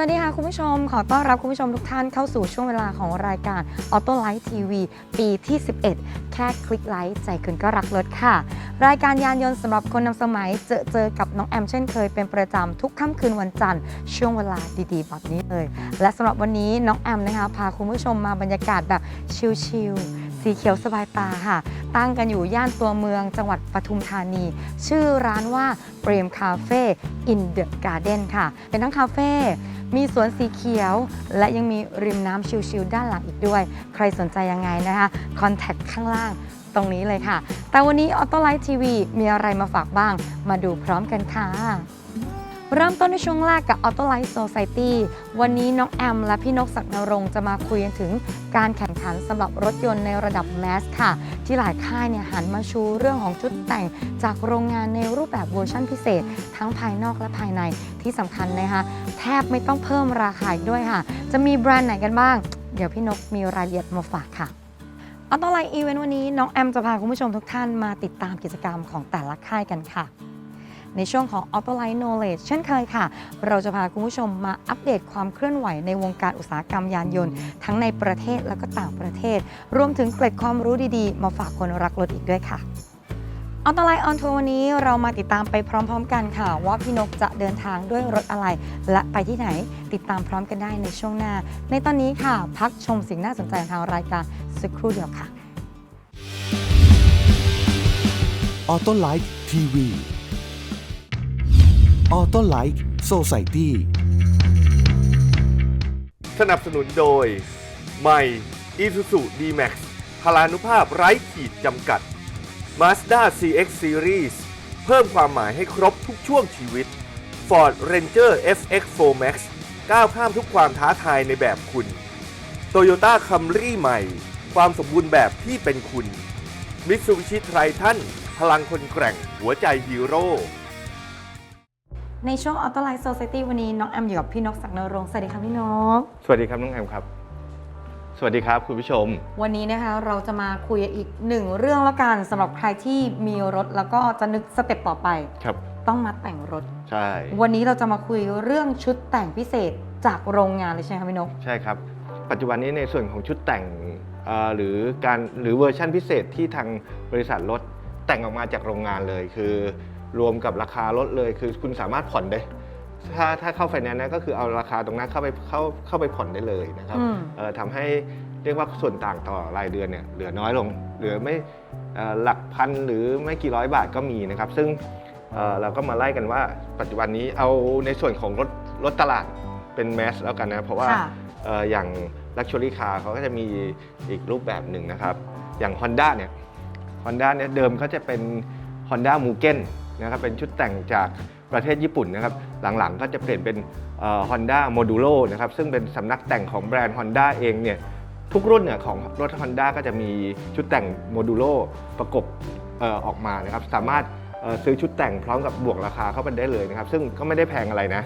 สวัสดีค่ะคุณผู้ชม ขอต้อนรับคุณผู้ชมทุกท่านเข้าสู่ช่วงเวลาของรายการ Auto Light TV ปีที่ 11 แค่คลิกไลค์ใจคุณก็รักรถค่ะ รายการยานยนต์สำหรับคนนำสมัยเจอเจอกับน้องแอมเช่นเคยเป็นประจำทุกค่ำคืนวันจันทร์ ช่วงเวลาดีๆแบบนี้เลย และสำหรับวันนี้น้องแอมนะคะพาคุณผู้ชมมาบรรยากาศแบบชิลๆ สีเขียวสบายตาค่ะ ตั้งกันอยู่ย่านตัวเมืองจังหวัดปทุมธานี ชื่อร้านว่าเปรมคาเฟ่อินเดอะการ์เด้นค่ะ เป็นทั้งคาเฟ่มีสวนสีเขียว และยังมีริมน้ำชิลๆด้านหลังอีกด้วย ใครสนใจยังไงนะคะคอนแทคข้างล่างตรงนี้เลยค่ะ แต่วันนี้ Auto Light TV มีอะไรมาฝากบ้าง มาดูพร้อมกันค่ะ เริ่มต้นในช่วงแรกกับ Auto Light Society วันนี้น้องแอมและพี่นกศักดิ์นรงค์จะมาคุยกันถึงการแข่งขันสำหรับรถยนต์ในระดับแมสค่ะ ที่หลายค่ายเนี่ยหันมาชูเรื่องของชุดแต่งจากโรงงานในรูปแบบเวอร์ชั่นพิเศษ ทั้งภายนอกและภายในที่สำคัญนะคะแทบไม่ต้องเพิ่มราคาอีกด้วยค่ะ จะมีแบรนด์ไหนกันบ้าง เดี๋ยวพี่นกมีรายละเอียดมาฝากค่ะออโต้ไลน์อีเวนต์วันนี้น้องแอมจะพาคุณผู้ชมทุกท่านมาติดตามกิจกรรมของแต่ละค่ายกันค่ะ ในช่วงของ Auto Line Knowledge เช่นเคยค่ะ เราจะพาคุณผู้ชมมาอัปเดตความเคลื่อนไหวในวงการอุตสาหกรรมยานยนต์ ทั้งในประเทศและก็ต่างประเทศ รวมถึงเกร็ดความรู้ดีๆ มาฝากคนรักรถอีกด้วยค่ะออโตไลน์ออนทัวร์วันนี้เรามาติดตามไปพร้อม ๆ กันค่ะ ว่าพี่นกจะเดินทางด้วยรถอะไร และไปที่ไหนติดตามพร้อมกันได้ในช่วงหน้า ในตอนนี้ค่ะ พักชมสิ่งน่าสนใจทางรายการสักครู่เดียวค่ะออโต้ไลฟ์ทีวี ออโต้ไลฟ์โซไซตี้สนับสนุนโดย ใหม่ Isuzu D-Max พลานุภาพไร้ขีดจำกัด Mazda CX Series เพิ่มความหมายให้ครบทุกช่วงชีวิต Ford Ranger FX4 Max ก้าวข้ามทุกความท้าทายในแบบคุณ Toyota Camry ใหม่ ความสมบูรณ์แบบที่เป็นคุณ Mitsubishi Triton พลังคนแกร่งหัวใจฮีโร่ ในช่วง Auto Line Society วันนี้น้องแอมอยู่กับพี่นกศักดิ์นรงค์สวัสดีค่ะพี่นก สวัสดีครับน้องแอมครับ สวัสดีครับคุณผู้ชม วันนี้นะคะเราจะมาคุยอีกหนึ่งเรื่องแล้วกันสำหรับใครที่มีรถแล้วก็จะนึกสเต็ปต่อไป ครับ ต้องมาแต่งรถ ใช่ วันนี้เราจะมาคุยเรื่องชุดแต่งพิเศษจากโรงงานเลยใช่ไหมคะพี่นก ใช่ครับ ปัจจุบันนี้ในส่วนของชุดแต่งเอ่อหรือการหรือเวอร์ชั่นพิเศษที่ทางบริษัทรถแต่งออกมาจากโรงงานเลยคือ รวมกับราคารถเลย คือคุณสามารถผ่อนได้ ถ้าถ้าเข้าไฟแนนซ์นะก็คือเอาราคาตรงนั้นเข้าไปเข้าเข้าไปผ่อนได้เลยนะครับอืม เอ่อทำให้เรียกว่าส่วนต่างต่อรายเดือนเนี่ยเหลือน้อยลง เหลือไม่เอ่อหลักพันหรือไม่กี่ร้อยบาทก็มีนะครับ ซึ่งเอ่อเราก็มาไล่กันว่าปัจจุบันนี้เอาในส่วนของรถรถตลาดเป็นแมสแล้วกันนะเพราะว่า ค่ะ เอ่ออย่าง Luxury Car เขาก็จะมีอีกรูปแบบหนึ่งนะครับ อย่าง Honda เนี่ย Honda เนี่ยเดิมเขาจะเป็น Honda m u g e n นะครับเป็นชุดแต่งจากประเทศญี่ปุ่นนะครับหลังๆก็จะเปลี่ยนเป็นเอ่อ Honda Modulo นะครับซึ่งเป็นสำนักแต่งของแบรนด์ Honda เองเนี่ยทุกรุ่นเนี่ยของรถ Honda ก็จะมีชุดแต่ง Modulo ประกบเอ่อออกมานะครับสามารถเอ่อซื้อชุดแต่งพร้อมกับบวกราคาเข้าไปได้เลยนะครับซึ่งก็ไม่ได้แพงอะไรนะ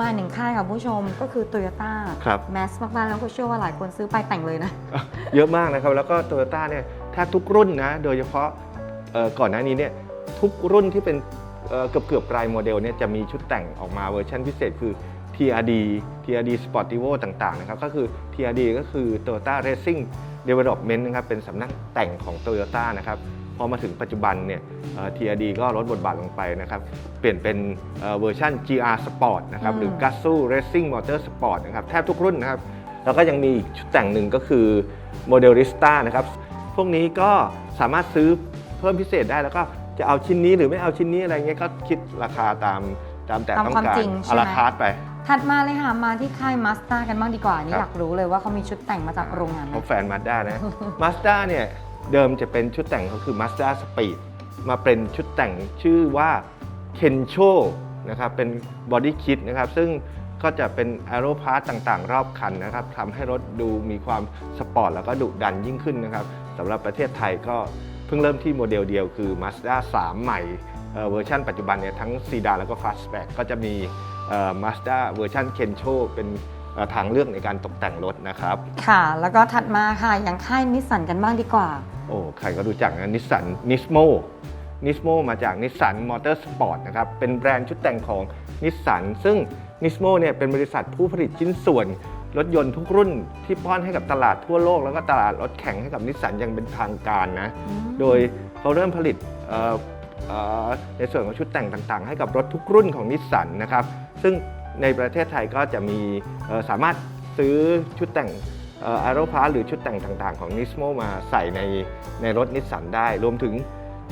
มาหนึ่งค่ายค่ะผู้ชมก็คือ Toyota ครับแมสมากๆ แล้วก็เชื่อว่าหลายคนซื้อไปแต่งเลยนะ เยอะมากนะครับ แล้วก็โตโยต้าเนี่ยแทบทุกรุ่นนะ โดยเฉพาะเอ่อก่อนหน้านี้เนี่ย ทุกรุ่นที่เป็นเอ่อเกือบเกือบๆปลายโมเดลเนี่ยจะมีชุดแต่งออกมาเวอร์ชันพิเศษคือ TRD TRD Sportivo ต่างๆนะครับก็คือ TRD ก็คือ Toyota Racing Development นะครับเป็นสำนักแต่งของ Toyota นะครับพอมาถึงปัจจุบันเนี่ยเอ่อ TRD ก็ลดบทบาทลงไปนะครับ เปลี่ยนเป็นเอ่อเวอร์ชัน GR Sport นะครับหรืออืม Gazoo Racing Motor Sport นะครับแทบทุกรุ่นนะครับ แล้วก็ยังมีอีกชุดแต่งหนึ่งก็คือโมเดลิสต้านะครับ พวกนี้ก็สามารถซื้อเพิ่มพิเศษได้แล้วก็ จะเอาชิ้นนี้หรือไม่เอาชิ้นนี้อะไรเงี้ยก็คิดราคาตามตามแต่ตามต้องความการจริงใช่อาไหมราคาร์ทไปถัดมาเลยค่ะ มาที่ค่าย Mazda กันบ้างดีกว่านี่ครับอยากรู้เลยว่าเขามีชุดแต่งมาจากโรงงานไหมเขาแฟนมาด้านะ มาสด้าเนี่ย เดิมจะเป็นชุดแต่งเขาคือ Mazda Speed มาเป็นชุดแต่งชื่อว่า Kensho นะครับเป็นบอดี้คิ t นะครับ ซึ่งก็จะเป็นแอโรพาร์ตต่างๆ รอบคันนะครับทำให้รถดูมีความสปอร์ตแล้วก็ดุดันยิ่งขึ้นนะครับสำหรับประเทศไทยก็เพิ่งเริ่มที่โมเดลเดียวคือ Mazda 3 ใหม่เอ่อเวอร์ชันปัจจุบันเนี่ยทั้งซีดานแล้วก็ฟาสแบ็กก็จะมีมาสด้าเวอร์ชันเคนโชเป็นเอ่อทางเลือกในการตกแต่งรถนะครับ ค่ะ แล้วก็ถัดมาค่ะ อย่างค่ายนิสสันกันบ้างดีกว่า โอ้ ใครก็รู้จักนะนิสสันนิสโมนิสโมมาจากนิสสันมอเตอร์สปอร์ตนะครับ เป็นแบรนด์ชุดแต่งของนิสสันซึ่งนิสโมเนี่ยเป็นบริษัทผู้ผลิตชิ้นส่วน รถยนต์ทุกรุ่นที่ป้อนให้กับตลาดทั่วโลก แล้วก็ตลาดรถแข่งให้กับนิสสันยังเป็นทางการนะ โดยเขาเริ่มผลิตเอ่อเอ่อในส่วนของชุดแต่งต่างๆ ให้กับรถทุกรุ่นของนิสสันนะครับ ซึ่งในประเทศไทยก็จะมีเอ่อสามารถซื้อชุดแต่งแอโรพาหรือชุดแต่งต่างๆ ของนิสโมมาใส่ในในรถนิสสันได้รวมถึง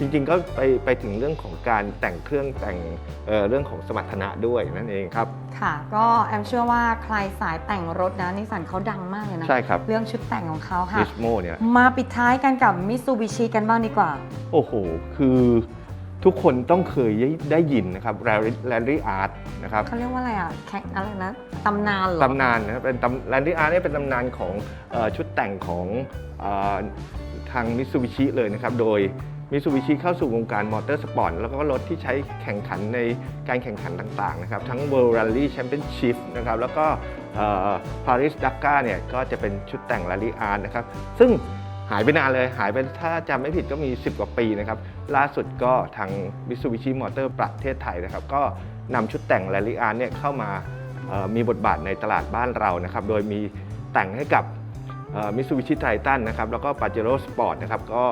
จริงๆก็ไปไปถึงเรื่องของการแต่งเครื่องแต่งเอ่อเรื่องของสมรรถนะด้วยนั่นเองครับ ค่ะ ก็แอมเชื่อว่าใครสายแต่งรถนะนิสสันเขาดังมากเลยนะ ใช่ครับ เรื่องชุดแต่งของเขาค่ะนิสโมเนี่ยมาปิดท้ายกันกับมิ t ซูบิชิกันบ้างดีกว่า โอ้โห คือทุกคนต้องเคยได้ยินนะครับแรลลี่อาร์ตนะครับเขาเรียกว่าอะไรอะแข่งอะไรนะตำนานเหรอตำนานนะครับเป็นตำแลนดี้อาร์เนี่ยเป็นตำนานของเออชุดแต่งของเออทางมิ t ซูบิชิเลยนะครับ โดย มิ t ซูบิชิเข้าสู่วงการมอเตอร์สปอร์ตแล้วก็รถที่ใช้แข่งขันในการแข่งขันต่างๆนะครับทั้ง World Rally Championship นะครับแล้วก็ปารีสดักกาเนี่ยก็จะเป็นชุดแต่ง Rally a r นะครับซึ่งหายไปนานเลยหายไปถ้าจำไม่ผิดก็มี 10 กว่าปีนะครับล่าสุดก็ทาง Mitsubishi Motor ประเทศไทยนะครับก็นำชุดแต่ง Rally a r เนี่ยเข้ามามีบทบาทในตลาดบ้านเรานะครับโดยมีแต่งให้กับ มิ t ซูบิชิไททันนะครับแล้วก็ปาเจโร่สปอร์ตนะครับก็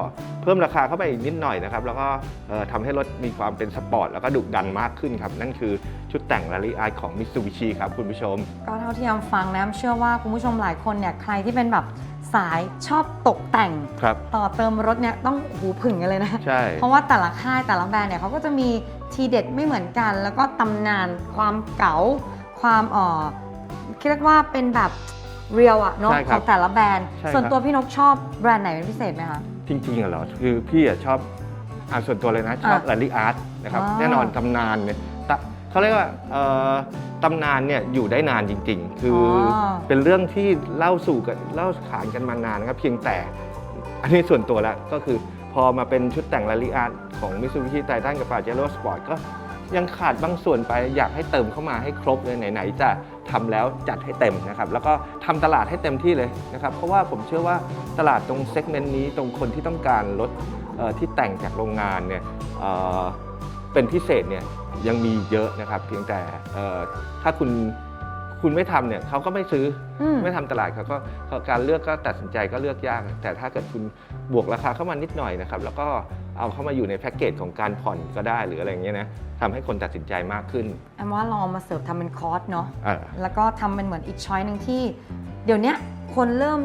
เพิ่มราคาเข้าไปอีกนิดหน่อยนะครับแล้วก็เอ่อทำให้รถมีความเป็นสปอร์ตแล้วก็ดุดันมากขึ้นครับ นั่นคือชุดแต่ง Rally Art ของมิ t ซูบิชิครับคุณผู้ชม ก็เท่าที่แอมฟังนะแอมเชื่อว่าคุณผู้ชมหลายคนเนี่ยใครที่เป็นแบบสายชอบตกแต่งครับต่อเติมรถเนี่ยต้องหูผึ่งกันเลยนะใช่เพราะว่าแต่ละค่ายแต่ละแบรนด์เนี่ยเขาก็จะมีทีเด็ดไม่เหมือนกัน แล้วก็ตำนานความเก๋าความเอ่อเรียกว่าเป็นแบบ เรียลอะเนาะใช่ขครัอบงแต่ละแบรนด์ ใช่ครับส่วนตัวพี่นกชอบแบรนด์ไหนเป็นพิเศษไหมคะ จริงๆอะเหรอคือพี่อะชอบอ่านส่วนตัวเลยนะ ชอบอะ Rally Art นะครับ อ๋อแน่นอนตำนานเนี่ยตะเขาเรียกว่าเอ่อตำนานเนี่ยอยู่ได้นานจริง ๆ คือออ เป็นเรื่องที่เล่าสู่กันเล่าขานกันมานานนะครับ เพียงแต่อันนี้ส่วนตัวแล้วก็คือพอมาเป็นชุดแต่ง Rally Art ของ Mitsubishi Titan กับ Pajero Sport ก็ ยังขาดบางส่วนไปอยากให้เติมเข้ามาให้ครบเลยไหนๆจะทำแล้วจัดให้เต็มนะครับแล้วก็ทำตลาดให้เต็มที่เลยนะครับเพราะว่าผมเชื่อว่าตลาดตรงเซกเมนต์นี้ตรงคนที่ต้องการรถเอ่อที่แต่งจากโรงงานเนี่ยเอ่อเป็นพิเศษเนี่ยยังมีเยอะนะครับ เพียงแต่เอ่อถ้าคุณคุณไม่ทำเนี่ยเขาก็ไม่ซื้ออืมไม่ทำตลาดเขาก็เขาการเลือกก็ตัดสินใจก็เลือกยาก แต่ถ้าเกิดคุณบวกราคาเข้ามานิดหน่อยนะครับ แล้วก็ เอาเข้ามาอยู่ในแพ็กเกจของการผ่อนก็ได้หรืออะไรอย่างเงี้ยนะทำให้คนตัดสินใจมากขึ้นแอมว่าลองเอามาเสิร์ฟทำเป็นคอร์สเนาะเออแล้วก็ทำเป็นเหมือนอีกช้อยหนึ่งที่ เดี๋ยวเนี้ยคนเริ่ม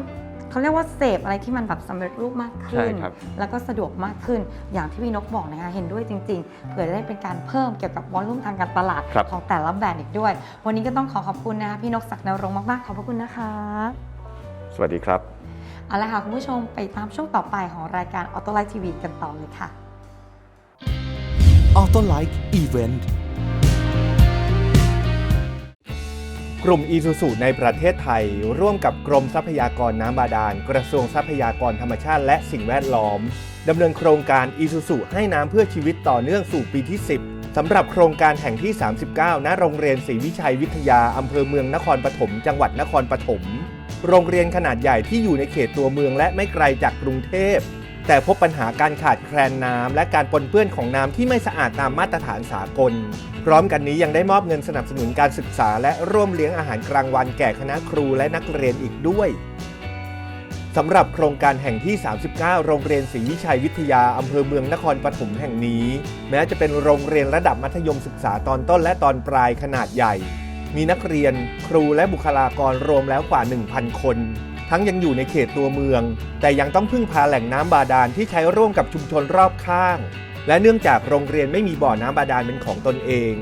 เขาเรียกว่าเสพอะไรที่มันแบบสำเร็จรูปมากขึ้นใช่ครับ แล้วก็สะดวกมากขึ้น อย่างที่พี่นกบอกนะคะ เห็นด้วยจริงๆ เผื่อจะได้เป็นการเพิ่มเกี่ยวกับวอลลุ่มทางการตลาดครับ ของแต่ละแบรนด์อีกด้วย วันนี้ก็ต้องขอขอบคุณนะคะพี่นกศักดิ์นรงค์มากๆ ขอบพระคุณนะคะ สวัสดีครับ เอาละค่ะคุณผู้ชมไปตามช่วงต่อไปของรายการ Auto Life TV กันต่อเลยค่ะ Auto Like Event กลุ่มอีซูซูในประเทศไทย ร่วมกับกรมทรัพยากรน้ำบาดาล กระทรวงทรัพยากรธรรมชาติและสิ่งแวดล้อมดำเนินโครงการอีซูซูให้น้ำเพื่อชีวิตต่อเนื่องสู่ปีที่ 10สำหรับโครงการแห่งที่ 39 ณ โรงเรียนศรีวิชัยวิทยาอำเภอเมืองนครปฐม จังหวัดนครปฐม โรงเรียนขนาดใหญ่ที่อยู่ในเขตตัวเมืองและไม่ไกลจากกรุงเทพ แต่พบปัญหาการขาดแคลนน้ำและการปนเปื้อนของน้ำที่ไม่สะอาดตามมาตรฐานสากล พร้อมกันนี้ยังได้มอบเงินสนับสนุนการศึกษา และร่วมเลี้ยงอาหารกลางวันแก่คณะครูและนักเรียนอีกด้วยสำหรับโครงการแห่งที่ 39 โรงเรียนศรีวิชัยวิทยา อำเภอเมืองนครปฐมแห่งนี้ แม้จะเป็นโรงเรียนระดับมัธยมศึกษาตอนต้นและตอนปลายขนาดใหญ่ มีนักเรียนครูและบุคลากรรวมแล้วกว่า 1,000 คน ทั้งยังอยู่ในเขตตัวเมือง แต่ยังต้องพึ่งพาแหล่งน้ำบาดาลที่ใช้ร่วมกับชุมชนรอบข้าง และเนื่องจากโรงเรียนไม่มีบ่อน้ำบาดาลเป็นของตนเอง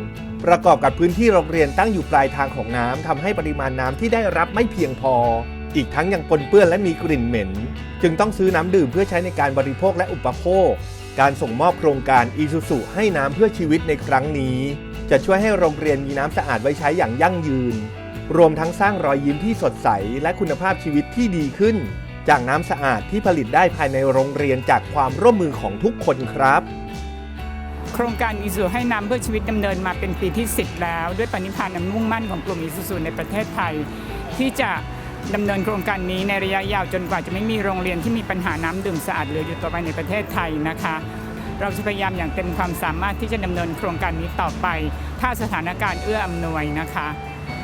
ประกอบกับพื้นที่โรงเรียนตั้งอยู่ปลายทางของน้ำทำให้ปริมาณน้ำที่ได้รับไม่เพียงพอ อีกทั้งยังปนเปื้อนและมีกลิ่นเหม็น จึงต้องซื้อน้ำดื่มเพื่อใช้ในการบริโภคและอุปโภค การส่งมอบโครงการอีซูซุให้น้ำเพื่อชีวิตในครั้งนี้ จะช่วยให้โรงเรียนมีน้ำสะอาดไว้ใช้อย่างยั่งยืน รวมทั้งสร้างรอยยิ้มที่สดใส และคุณภาพชีวิตที่ดีขึ้น จากน้ำสะอาดที่ผลิตได้ภายในโรงเรียนจากความร่วมมือของทุกคนครับ โครงการอีซูให้น้ำเพื่อชีวิตดำเนินมาเป็นปีที่ 10 แล้ว ด้วยปณิธานอันมุ่งมั่นของกลุ่มอีซูซูในประเทศไทย ที่จะดำเนินโครงการนี้ในระยะยาวจนกว่าจะไม่มีโรงเรียนที่มีปัญหาน้ำดื่มสะอาดเหลืออยู่ต่อไปในประเทศไทยนะคะ เราจะพยายามอย่างเต็มความสามารถที่จะดำเนินโครงการนี้ต่อไป ถ้าสถานการณ์เอื้ออำนวยนะคะ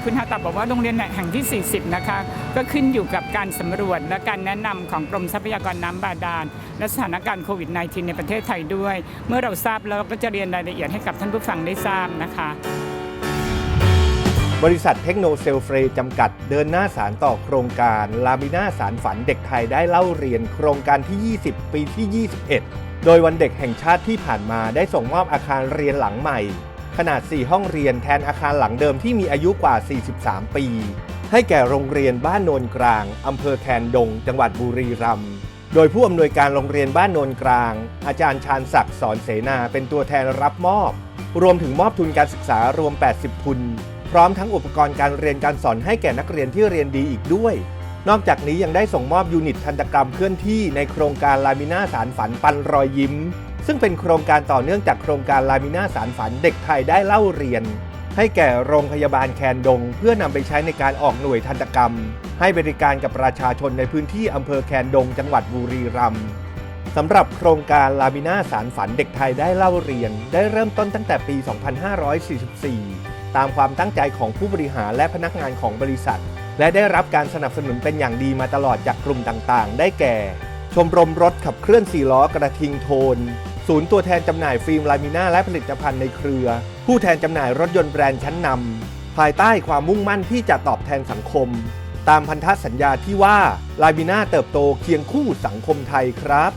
คุณฮาตาบอกว่าโรงเรียนแห่งที่ 40 นะคะ ก็ขึ้นอยู่กับการสำรวจและการแนะนำของกรมทรัพยากรน้ำบาดาล และสถานการณ์โควิด -19 ในประเทศไทยด้วย เมื่อเราทราบแล้วก็จะเรียนรายละเอียดให้กับท่านผู้ฟังได้ทราบนะคะ บริษัทเทคโนเซลเฟรจำกัดเดินหน้าสารต่อโครงการลามิน่าสารฝันเด็กไทยได้เล่าเรียนโครงการที่ 20 ปีที่ 21 โดยวันเด็กแห่งชาติที่ผ่านมาได้ส่งมอบอาคารเรียนหลังใหม่ ขนาด 4 ห้องเรียนแทนอาคารหลังเดิมที่มีอายุกว่า 43 ปี ให้แก่โรงเรียนบ้านโนนกลางอำเภอแคนดง จังหวัดบุรีรัมย์โดยผู้อำนวยการโรงเรียนบ้านโนนกลาง อาจารย์ชาญศักดิ์สอนเสนาเป็นตัวแทนรับมอบ รวมถึงมอบทุนการศึกษารวม 80 ทุน พร้อมทั้งอุปกรณ์การเรียนการสอนให้แก่นักเรียนที่เรียนดีอีกด้วย นอกจากนี้ยังได้ส่งมอบยูนิตทันตกรรมเคลื่อนที่ในโครงการลามิน่าสารฝันปันรอยยิ้ม ซึ่งเป็นโครงการต่อเนื่องจากโครงการลามิน่าสารฝันเด็กไทยได้เล่าเรียน ให้แก่โรงพยาบาลแคนดง เพื่อนำไปใช้ในการออกหน่วยทันตกรรม ให้บริการกับประชาชนในพื้นที่อำเภอแคนดง จังหวัดบุรีรัมย์สำหรับโครงการลามิน่าสารฝันเด็กไทยได้เล่าเรียน ได้เริ่มต้นตั้งแต่ปี 2544 ตามความตั้งใจของผู้บริหารและพนักงานของบริษัท และได้รับการสนับสนุนเป็นอย่างดีมาตลอดจากกลุ่มต่างๆ ได้แก่ ชมรมรถขับเคลื่อน4ล้อกระทิงโทน ศูนย์ตัวแทนจำหน่ายฟิล์มลามิน่าและผลิตภัณฑ์ในเครือ ผู้แทนจำหน่ายรถยนต์แบรนด์ชั้นนำภายใต้ความมุ่งมั่นที่จะตอบแทนสังคม ตามพันธสัญญาที่ว่าลามิน่าเติบโตเคียงคู่สังคมไทยครับ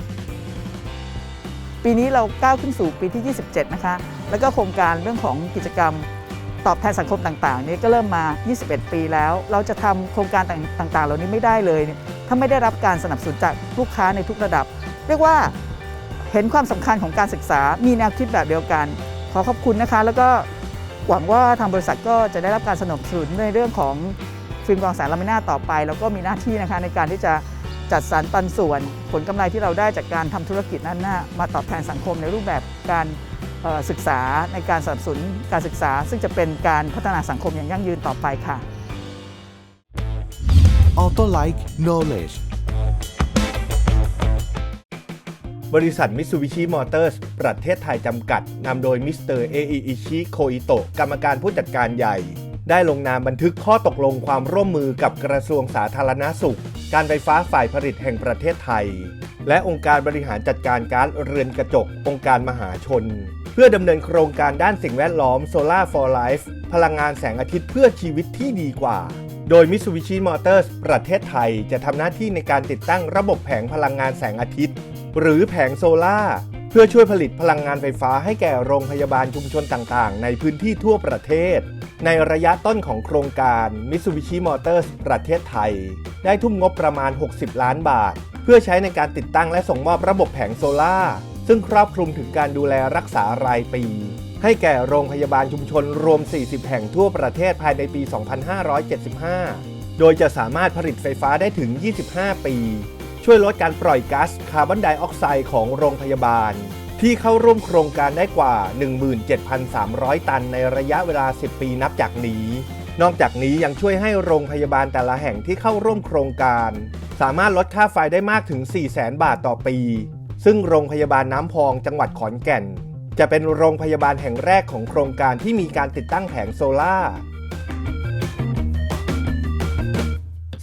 ปีนี้เราก้าวขึ้นสู่ปีที่ 27 นะคะ แล้วก็โครงการเรื่องของกิจกรรม ตอบแทนสังคมต่างๆนี้ก็เริ่มมา 21 ปีแล้ว เราจะทำโครงการต่างๆ เหล่านี้ไม่ได้เลย ถ้าไม่ได้รับการสนับสนุนจากลูกค้าในทุกระดับ เรียกว่าเห็นความสำคัญของการศึกษา มีแนวคิดแบบเดียวกัน ขอขอบคุณนะคะ แล้วก็หวังว่าทางบริษัทก็จะได้รับการสนับสนุนในเรื่องของฟิล์มกองแสงลามิน่าต่อไป แล้วก็มีหน้าที่นะคะในการที่จะจัดสรรปันส่วน ผลกำไรที่เราได้จากการทำธุรกิจนั้นนะมาตอบแทนสังคมในรูปแบบการ ศึกษาในการสนับสนุนการศึกษา ซึ่งจะเป็นการพัฒนาสังคมอย่างยั่งยืนต่อไปค่ะ Auto Like Knowledge บริษัทมิ t ูบิชิมอเตอร์สประเทศไทยจำกัด นำโดยมิสเตอร์เออิชิโคอิโตะกรรมการผู้จัดการใหญ่ ได้ลงนามบันทึกข้อตกลงความร่วมมือกับกระทรวงสาธารณาสุข การไฟฟ้าฝ่ายผลิตแห่งประเทศไทย และองค์การบริหารจัดการก๊าซเรือนกระจก องค์การมหาชน เพื่อดำเนินโครงการด้านสิ่งแวดล้อม Solar for Life พลังงานแสงอาทิตย์เพื่อชีวิตที่ดีกว่า โดย Mitsubishi Motors ประเทศไทยจะทำหน้าที่ในการติดตั้งระบบแผงพลังงานแสงอาทิตย์ หรือแผงโซล่าเพื่อช่วยผลิตพลังงานไฟฟ้าให้แก่โรงพยาบาลชุมชนต่างๆ ในพื้นที่ทั่วประเทศ ในระยะต้นของโครงการ Mitsubishi Motors ประเทศไทย ได้ทุ่มงบประมาณ 60 ล้านบาท เพื่อใช้ในการติดตั้งและส่งมอบระบบแผงโซล่า ซึ่งครอบคลุมถึงการดูแลรักษารายปี ให้แก่โรงพยาบาลชุมชนรวม 40 แห่งทั่วประเทศภายในปี 2575 โดยจะสามารถผลิตไฟฟ้าได้ถึง 25 ปี ช่วยลดการปล่อยก๊าซคาร์บอนไดออกไซด์ของโรงพยาบาล ที่เข้าร่วมโครงการได้กว่า 17,300 ตันในระยะเวลา 10 ปีนับจากนี้นอกจากนี้ยังช่วยให้โรงพยาบาลแต่ละแห่งที่เข้าร่วมโครงการ สามารถลดค่าไฟได้มากถึง 400,000 บาทต่อปี ซึ่งโรงพยาบาลน้ำพองจังหวัดขอนแก่น จะเป็นโรงพยาบาลแห่งแรกของโครงการที่มีการติดตั้งแผงโซล่า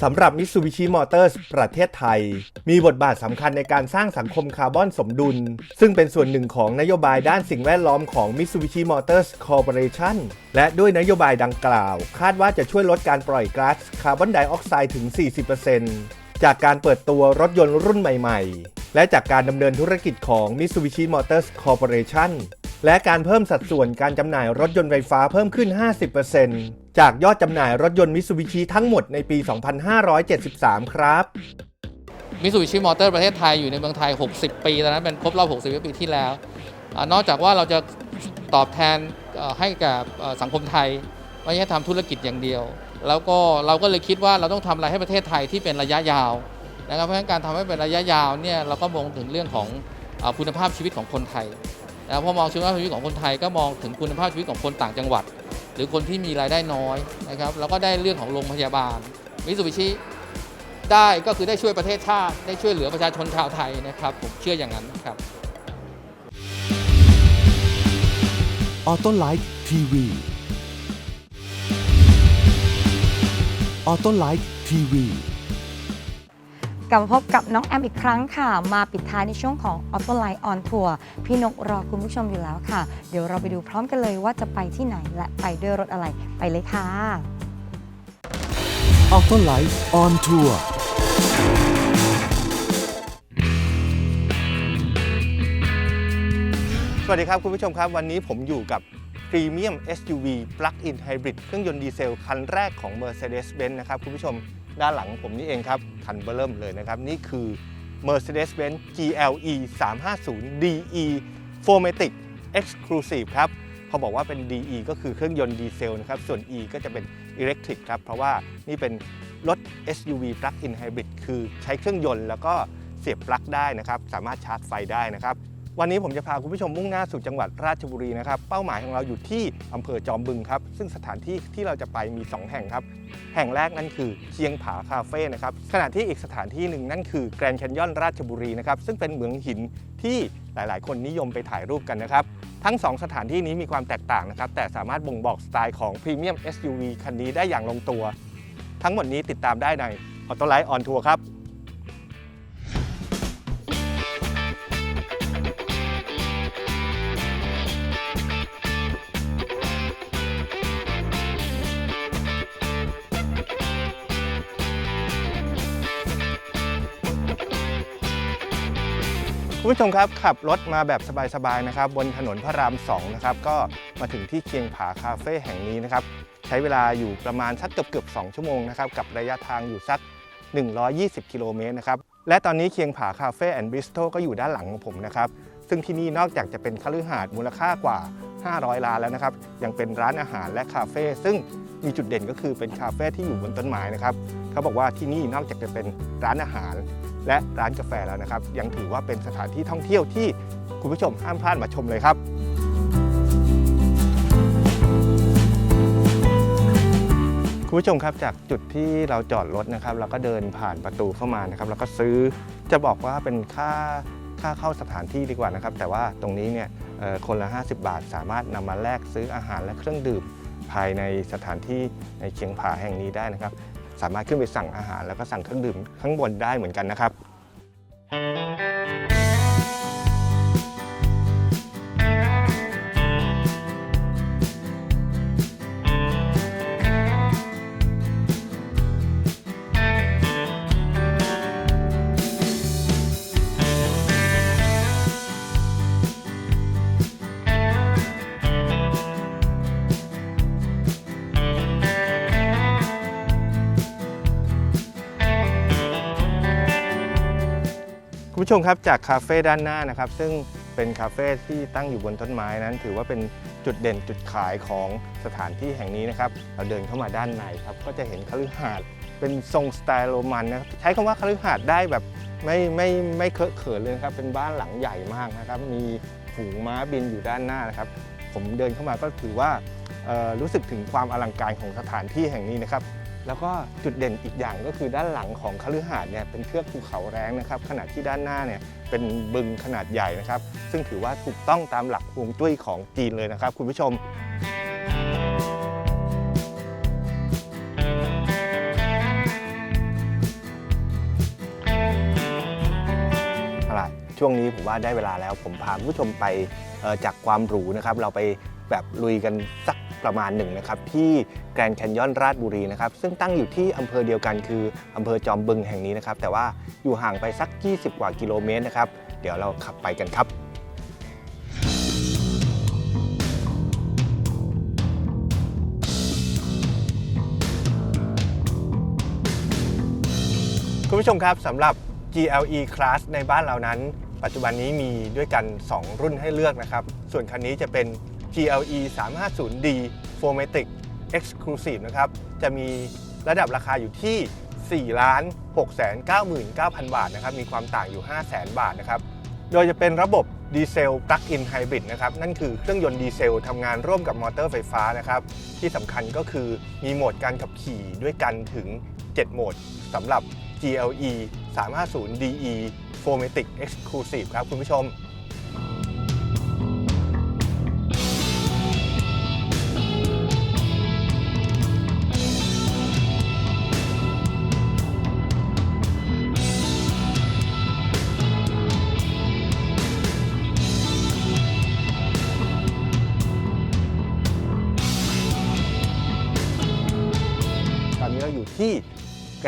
สำหรับ Mitsubishi Motors ประเทศไทย มีบทบาทสำคัญในการสร้างสังคมคาร์บอนสมดุล ซึ่งเป็นส่วนหนึ่งของนโยบายด้านสิ่งแวดล้อมของ Mitsubishi Motors Corporation และด้วยนโยบายดังกล่าว คาดว่าจะช่วยลดการปล่อยก๊าซคาร์บอนไดออกไซด์ถึง 40% จากการเปิดตัวรถยนต์รุ่นใหม่ๆ และจากการดำเนินธุรกิจของ Mitsubishi Motors Corporation และการเพิ่มสัดส่วนการจำหน่ายรถยนต์ไฟฟ้าเพิ่มขึ้น 50%จากยอดจำหน่ายรถยนต์มิ t ซูบิชิทั้งหมดในปี 2573 ครับมิสูบิชิมอเตอร์ประเทศไทยอยู่ในเมืองไทย 60 ปีตอนนั้นเป็นครบรอบ 60 ปีที่แล้วอนอกจากว่าเราจะตอบแทนให้กับสังคมไทยไม่ใช่ทำธุรกิจอย่างเดียว แล้วก็เราก็เลยคิดว่าเราต้องทำอะไรให้ประเทศไทยที่เป็นระยะยาวนะครับเพราะฉะนั้นการทำให้เป็นระยะยาวเนี่ยเราก็มองถึงเรื่องของอคุณภาพชีวิตของคนไทยนะพอมองคุณภาพชีวิตของคนไทยก็มองถึงคุณภาพชีวิตของคนต่างจังหวัด หรือคนที่มีรายได้น้อยนะครับแล้วก็ได้เรื่องของโรงพยาบาลมิสูบิชิได้ก็คือได้ช่วยประเทศชาติ ได้ช่วยเหลือประชาชนชาวไทยนะครับ ผมเชื่ออย่างนั้นครับออโตไลท์ทีวี Auto Like TV Auto Like TV กลับมาพบกับน้องแอมอีกครั้งค่ะ มาปิดท้ายในช่วงของ Auto Line on Tour พี่นกรอคุณผู้ชมอยู่แล้วค่ะ เดี๋ยวเราไปดูพร้อมกันเลยว่าจะไปที่ไหนและไปด้วยรถอะไรไปเลยค่ะ Auto Like on Tour สวัสดีครับคุณผู้ชมครับ วันนี้ผมอยู่กับ Premium SUV Plug-in Hybrid เครื่องยนต์ดีเซล คันแรกของ Mercedes-Benz นะครับคุณผู้ชมด้านหลังผมนี่เองครับ คันเบอร์เริ่มเลยนะครับ นี่คือ Mercedes-Benz GLE 350 DE 4matic Exclusive ครับพอบอกว่าเป็น DE ก็คือเครื่องยนต์ดีเซลนะครับ ส่วน E ก็จะเป็น Electric ครับ เพราะว่านี่เป็นรถ SUV Plug-in Hybrid คือใช้เครื่องยนต์แล้วก็เสียบปลั๊กได้นะครับ สามารถชาร์จไฟได้นะครับ วันนี้ผมจะพาคุณผู้ชมมุ่งหน้าสู่จังหวัดราชบุรีนะครับ เป้าหมายของเราอยู่ที่อำเภอจอมบึงครับ ซึ่งสถานที่ที่เราจะไปมี 2 แห่งครับ แห่งแรกนั่นคือเชียงผาคาเฟ่นะครับ ขณะที่อีกสถานที่หนึ่งนั่นคือแกรนด์แคนยอนราชบุรีนะครับ ซึ่งเป็นเหมืองหินที่หลาย ๆ คนนิยมไปถ่ายรูปกันนะครับ ทั้ง 2 สถานที่นี้มีความแตกต่างนะครับ แต่สามารถบ่งบอกสไตล์ของพรีเมียม SUV คันนี้ได้อย่างลงตัว ทั้งหมดนี้ติดตามได้ใน Auto Light on Tour ครับ ผู้ชมครับขับรถมาแบบสบายๆนะครับบนถนนพระราม2นะครับก็มาถึงที่เคียงผาคาเฟ่แห่งนี้นะครับใช้เวลาอยู่ประมาณสักเกือบเกือบ2ชั่วโมงนะครับกับระยะทางอยู่สัก 120 กิโลเมตรนะครับและตอนนี้เคียงผาคาเฟ่แอนด์บริสโตก็อยู่ด้านหลังของผมนะครับซึ่งที่นี่นอกจากจะเป็นคฤหาสน์มูลค่ากว่า 500 ล้านแล้วนะครับยังเป็นร้านอาหารและคาเฟ่ซึ่งมีจุดเด่นก็คือเป็นคาเฟ่ที่อยู่บนต้นไม้นะครับเขาบอกว่าที่นี่นอกจากจะเป็นร้านอาหาร และร้านกาแฟแล้วนะครับ ยังถือว่าเป็นสถานที่ท่องเที่ยวที่คุณผู้ชมห้ามพลาดมาชมเลยครับคุณผู้ชมครับจากจุดที่เราจอดรถนะครับเราก็เดินผ่านประตูเข้ามานะครับ แล้วก็ซื้อจะบอกว่าเป็นค่าค่าเข้าสถานที่ดีกว่านะครับ แต่ว่าตรงนี้เนี่ยคนละ 50 บาท สามารถนำมาแลกซื้ออาหารและเครื่องดื่มภายในสถานที่ในเชียงผาแห่งนี้ได้นะครับ สามารถขึ้นไปสั่งอาหารแล้วก็สั่งเครื่องดื่มข้างบนได้เหมือนกันนะครับ ผู้ชมครับจากคาเฟ่ด้านหน้านะครับซึ่งเป็นคาเฟ่ที่ตั้งอยู่บนต้นไม้นั้น ถือว่าเป็นจุดเด่นจุดขายของสถานที่แห่งนี้นะครับเราเดินเข้ามาด้านในครับก็จะเห็นคฤหาสน์เป็นทรงสไตล์โรมันนะใช้คำว่าคฤหาสน์ได้แบบไม่ไม่ไม่เคอะเขินเลยนะครับเป็นบ้านหลังใหญ่มากนะครับมีฝูงม้าบินอยู่ด้านหน้านะครับผมเดินเข้ามาก็ถือว่ารู้สึกถึงความอลังการของสถานที่แห่งนี้นะครับ แล้วก็จุดเด่นอีกอย่างก็คือด้านหลังของคฤหาสน์เนี่ยเป็นเทือกภูเขาแรงนะครับขณะที่ด้านหน้าเนี่ยเป็นบึงขนาดใหญ่นะครับ ซึ่งถือว่าถูกต้องตามหลักฮวงจุ้ยของจีนเลยนะครับ คุณผู้ชมอาล่ะช่วงนี้ผมว่าได้เวลาแล้วผมพาคุณผู้ชมไปจากความหรูนะครับ เราไปแบบลุยกันสัก ประมาณหนึ่งนะครับที่แกรนด์แคนยอนราชบุรีนะครับซึ่งตั้งอยู่ที่อำเภอเดียวกันคืออำเภอจอมบึงแห่งนี้นะครับแต่ว่าอยู่ห่างไปสัก 20 กว่ากิโลเมตรนะครับเดี๋ยวเราขับไปกันครับคุณผู้ชมครับสำหรับ GLE Class ในบ้านเรานั้น ปัจจุบันนี้มีด้วยกัน 2 รุ่นให้เลือกนะครับ ส่วนคันนี้จะเป็น GLE 350D 4matic Exclusive นะครับ จะมีระดับราคาอยู่ที่4ล้าน6 9 9 0 0 0 บาทนะครับ มีความต่างอยู่ 5 0 0 0 0 0 บาทนะครับ โดยจะเป็นระบบดีเซลปลั๊กอินไฮบริดนะครับ นั่นคือเครื่องยนต์ดีเซลทำงานร่วมกับมอเตอร์ไฟฟ้านะครับ ที่สำคัญก็คือมีโหมดการขับขี่ด้วยกันถึง 7 โหมดสำหรับ GLE 350 DE 4matic Exclusive ครับคุณผู้ชม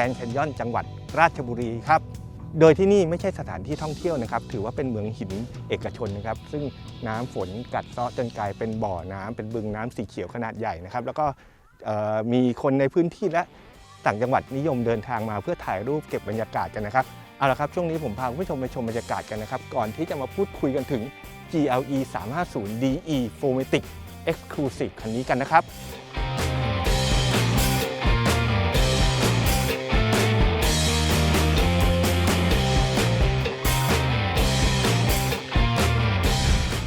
รนด์แคนยอนจังหวัดราชบุรีครับ โดยที่นี่ไม่ใช่สถานที่ท่องเที่ยวนะครับ ถือว่าเป็นเมืองหินเอกชนนะครับ ซึ่งน้ำฝนกัดเซาะจนกลายเป็นบ่อน้ำเป็นบึงน้ำสีเขียวขนาดใหญ่นะครับ แล้วก็มีคนในพื้นที่และต่างจังหวัดนิยมเดินทางมาเพื่อถ่ายรูปเก็บบรรยากาศกันนะครับเอาละครับช่วงนี้ผมพาคุณผู้ชมไปชมบรรยากาศกันนะครับ ก่อนที่จะมาพูดคุยกันถึง GLE 350 DE 4matic Exclusive คันนี้กันนะครับ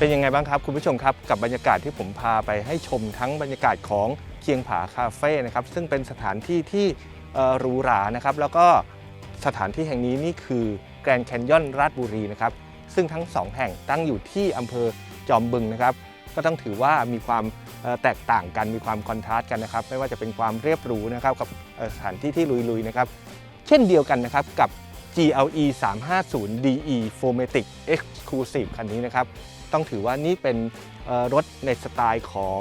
เป็นยังไงบ้างครับคุณผู้ชมครับกับบรรยากาศที่ผมพาไปให้ชมทั้งบรรยากาศของเคียงผาคาเฟ่นะครับซึ่งเป็นสถานที่ที่หรูหรานะครับแล้วก็สถานที่แห่งนี้นี่คือแกรนด์แคนยอนราชบุรีนะครับซึ่งทั้งสองแห่งตั้งอยู่ที่อำเภอจอมบึงนะครับก็ต้องถือว่ามีความแตกต่างกันมีความคอนทราสต์กันนะครับ ไม่ว่าจะเป็นความเรียบหรูนะครับกับสถานที่ที่ลุยๆนะครับเช่นเดียวกันนะครับกับ GLE 350 DE 4matic Exclusive คันนี้นะครับ ต้องถือว่านี่เป็นรถในสไตล์ของ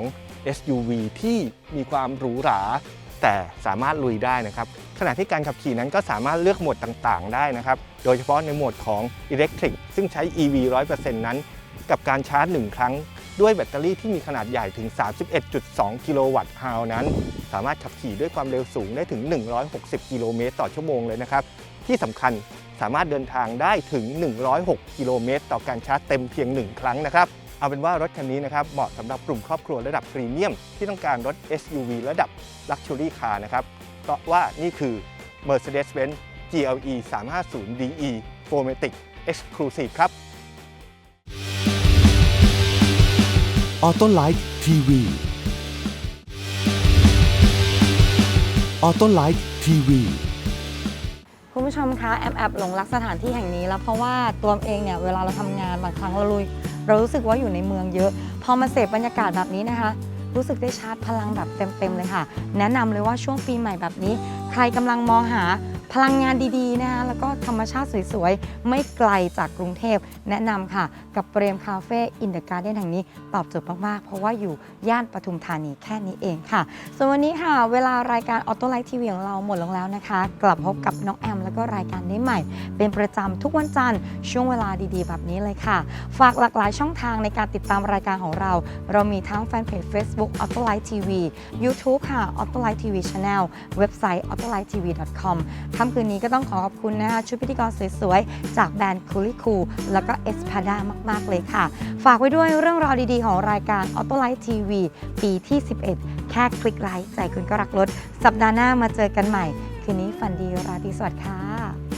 SUV ที่มีความหรูหราแต่สามารถลุยได้นะครับขณะที่การขับขี่นั้นก็สามารถเลือกโหมดต่างๆ ได้นะครับ โดยเฉพาะในโหมดของ Electric ซึ่งใช้ EV 100%นั้น กับการชาร์จ 1 ครั้ง ด้วยแบตเตอรี่ที่มีขนาดใหญ่ถึง 31.2 กิโลวัตต์ฮาวนั้น สามารถขับขี่ด้วยความเร็วสูงได้ถึง 160 กิโลเมตรต่อชั่วโมงเลยนะครับ ที่สำคัญ สามารถเดินทางได้ถึง 106 กิโลเมตร ต่อการชาร์จเต็มเพียง 1 ครั้งนะครับ เอาเป็นว่ารถคันนี้นะครับเหมาะสำหรับกลุ่มครอบครัวระดับพรีเมียม ที่ต้องการรถ SUV ระดับ Luxury Car นะครับเพราะว่านี่คือ Mercedes-Benz GLE 350 DE 4matic Exclusive ครับ ออโต้ไลท์ทีวีออโต้ไลท์ทีวี คุณผู้ชมคะแอบแอบหลงรักสถานที่แห่งนี้แล้วเพราะว่าตัวเองเนี่ยเวลาเราทำงานบางครั้งเราลุยเรารู้สึกว่าอยู่ในเมืองเยอะ พอมาเสพบรรยากาศแบบนี้นะคะ รู้สึกได้ชาร์จพลังแบบเต็มๆเลยค่ะ แนะนำเลยว่าช่วงปีใหม่แบบนี้ ใครกำลังมองหา พลังงานดีๆนะคะแล้วก็ธรรมชาติสวยๆ ไม่ไกลจากกรุงเทพ แนะนำค่ะ กับเปรมคาเฟ่อินเดอะการ์เด้นแห่งนี้ตอบโจทย์มากๆ เพราะว่าอยู่ย่านปทุมธานีแค่นี้เองค่ะ ส่วนวันนี้ค่ะ เวลารายการออโต้ไลท์ทีวีของเราหมดลงแล้วนะคะ กลับพบกับน้องแอม แล้วก็รายการได้ใหม่ เป็นประจำทุกวันจันทร์ช่วงเวลาดีๆ แบบนี้เลยค่ะ ฝากหลากหลายช่องทางในการติดตามรายการของเรา เรามีทั้งแฟนเพจ Facebook a u t o l i g h t TV YouTube ค่ะ a u t o l i g h t TV Channel เว็บไซต์ a u t o l i g h t TV com ค่ค่ำคืนนี้ก็ต้องขอขอบคุณนะคะชุดพิธีกรสวยๆ จากแบรนด์คูลิคูแล้วก็เอสพาด้ามากๆเลยค่ะ ฝากไว้ด้วยเรื่องราวดีๆ ของรายการ a u t o l i g h t TV ปีที่ 11 แค่คลิกไลค์ใจคุณก็รักรถ สัปดาห์หน้ามาเจอกันใหม่ คืนนี้ฝันดีราตรีสวัสดิ์ค่ะ